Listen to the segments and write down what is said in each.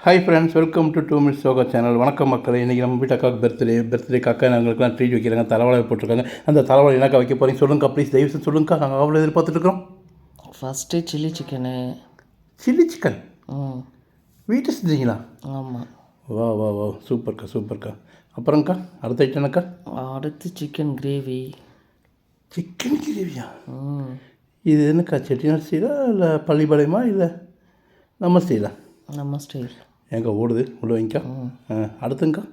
Hi friends welcome to two minutes yoga channel வணக்கம் மக்களே. இன்றைக்கி நம்ம வீட்டு அக்காவுக்கு பர்த்டே பர்த்டே அக்கா நாங்களுக்குலாம் ட்ரீட் வைக்கிறாங்க. தலைவாழை போட்டிருக்காங்க. அந்த தலைவாழை என்னக்கா வைக்க போகிறீங்க சொல்லுங்கக்கா ப்ளீஸ் தயவு செஞ்சு சொல்லுங்கக்கா நாங்கள் அவ்வளோ எதிர்பார்த்துட்டு இருக்கிறோம். First chilli chicken chilli chicken ம். வீட்டு செஞ்சீங்களா? ஆமாம் வா வா வா. சூப்பர்க்கா சூப்பர்க்கா. அப்புறம்க்கா அடுத்த ஐட்டம்க்கா அடுத்து சிக்கன் கிரேவி சிக்கன் கிரேவியா ம். இது என்னக்கா செட்டிநாடு ஸ்டைலா இல்லை பள்ளிப்பாளையமா இல்லை நம்ம ஸ்டைலா நம்ம ஸ்டைல் ஏங்கா ஓடுது? உள்ள வைங்கக்கா. ஆ. அடுத்துங்கக்கா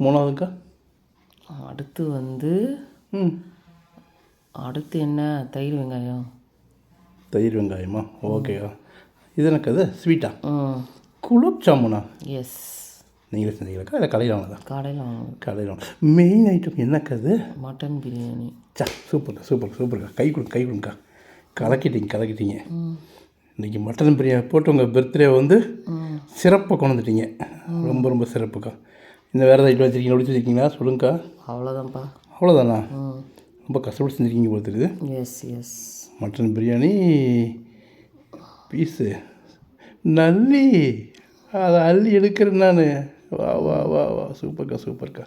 மூணாவதுக்கா அடுத்து வந்து ம். அடுத்து என்ன? தயிர் வெங்காயம். தயிர் வெங்காயமா? ஓகேக்கா. இது எனக்கு அது ஸ்வீட்டா? குலோப் ஜாமுனா? எஸ். நீங்களே செஞ்சீங்களாக்கா இல்லை கடையில் வாங்கினதா கடையில் வாங்க கடையில் வாங்க. மெயின் ஐட்டம் என்னக்கா அது? மட்டன் பிரியாணி. சா சூப்பர்க்கா சூப்பர் சூப்பர்க்கா. கை கொடுங்க கை கொடுங்கக்கா. கலக்கிட்டீங்க கலக்கிட்டீங்க. இன்றைக்கி மட்டன் பிரியாணி போட்டு உங்கள் பர்த்டே வந்து சிறப்பாக கொண்டு வந்துட்டீங்க ரொம்ப ரொம்ப சிறப்புக்கா. இன்னும் வேறு ஏதாவது வச்சுருக்கீங்க ஒழிச்சு வச்சுருக்கீங்களா? சொல்லுங்கக்கா. அவ்வளோதான்ப்பா அவ்வளோதானா ரொம்ப கஷ்டப்பட்டு செஞ்சுருக்கீங்க போல தெரியுது. Yes yes mutton biryani piece நல்லி. அதை அள்ளி எடுக்கிறேன் நான். வா வா வா வா. சூப்பர்க்கா சூப்பர்க்கா.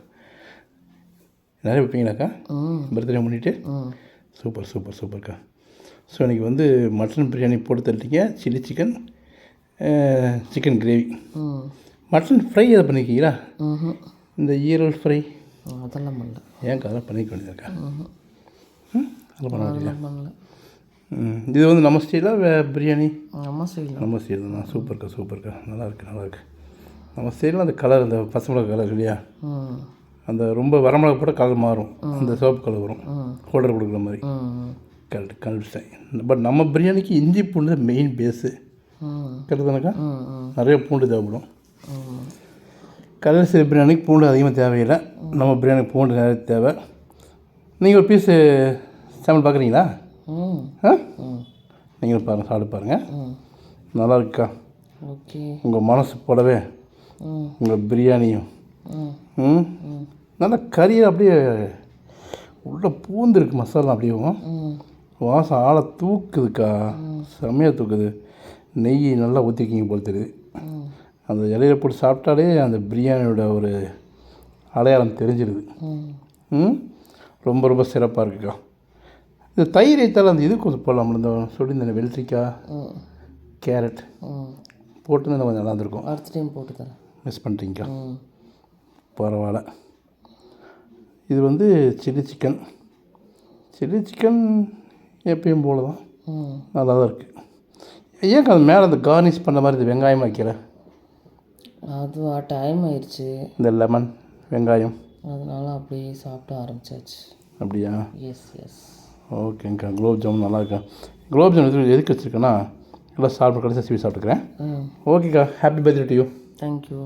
நிறைய வைப்பீங்களாக்கா? பர்த்டே பண்ணிவிட்டு சூப்பர் சூப்பர் சூப்பர்க்கா. ஸோ இன்றைக்கி வந்து மட்டன் பிரியாணி போட்டு தள்ளிட்டீங்க chilli chicken chicken gravy mutton fry எதை பண்ணியிருக்கீங்களா ம்ஹும். இந்த ஈரல் ஃப்ரை அதெல்லாம் பண்ணல. ஏன் அதெல்லாம் பண்ணிக்க வேண்டியதுக்கா அதெல்லாம் பண்ண வேண்டியதா? அதெல்லாம் பண்ணல. ம் இது வந்து நம்ம ஸ்டைலாக பிரியாணி நம்ம ஸ்டைல் நம்ம ஸ்டைல் தான். சூப்பர்க்கா சூப்பர்க்கா நல்லா இருக்கு நல்லா இருக்கு. நம்ம ஸ்டைலில் அந்த கலர் அந்த பச்சை மிளகா கலர் இல்லையா? அந்த ரொம்ப வரமிளகா போட்டால் கலர் மாறும். அந்த சிவப்பு கலர் வரும். ஹோல்டர் கொடுக்குற மாதிரி. கரெக்ட் கண்டுபிடிச்சேன் பட் நம்ம பிரியாணிக்கு இஞ்சி பூண்டு மெயின் பேஸு கரெக்டு தானக்கா நிறைய பூண்டு தேவைப்படும். சிறு பிரியாணிக்கு பூண்டு அதிகமாக தேவையில்லை. நம்ம பிரியாணிக்கு பூண்டு நிறைய தேவை. நீங்கள் ஒரு பீஸு சாம்பிள் பார்க்குறீங்களா? ஆ? நீங்களும் பாருங்கள் சாப்பிட்டு பாருங்கள் நல்லா இருக்கா? ஓகே. உங்கள் மனசு போலவே ம். உங்கள் பிரியாணியும். ம். நல்லா கறி அப்படியே உள்ள பூந்துருக்கு மசாலா அப்படியே. ம். வாசம் ஆளை தூக்குதுக்கா. செம்மையாக தூக்குது. நெய் நல்லா ஊற்றிக்கிங்க போல் தெரியுது. அந்த இலையில போட்டு சாப்பிட்டாலே அந்த பிரியாணியோட ஒரு அடையாளம் தெரிஞ்சிருது. ம். ரொம்ப ரொம்ப சிறப்பாக இருக்குக்கா. இந்த தயிர் வைத்தால் அந்த இது கொஞ்சம் போடலாம்ல இந்த சொல்லியிருந்தேன் வெள்ளரிக்காய் கேரட் போட்டுருந்தா கொஞ்சம் நல்லா இருந்திருக்கும் அடுத்த டைம் போட்டு தரேன் மிஸ் பண்ணிட்டீங்கக்கா ம். பரவாயில்ல. இது வந்து சில்லி சிக்கன். சில்லி சிக்கன் எப்பயும் போல தான் நல்லா தான் இருக்குது ஏன் அது மேலே அந்த கார்னிஷ் பண்ண மாதிரி இந்த வெங்காயம் வைக்கல அது டைம் ஆயிடுச்சு இந்த லெமன் வெங்காயம். அதனால அப்படியே சாப்பிட ஆரம்பிச்சாச்சு. அப்படியா? எஸ் எஸ் ஓகேங்க்கா குலோப் ஜாமுன் நல்லா இருக்கா? குலோப் ஜாமுன் எதுக்கு எதுக்கு வச்சுருக்கேன்னா எல்லாம் சாப்பிட்டு கடைசி சாப்பிட்டுக்கிறேன். ஓகேக்கா. Happy birthday to you thank you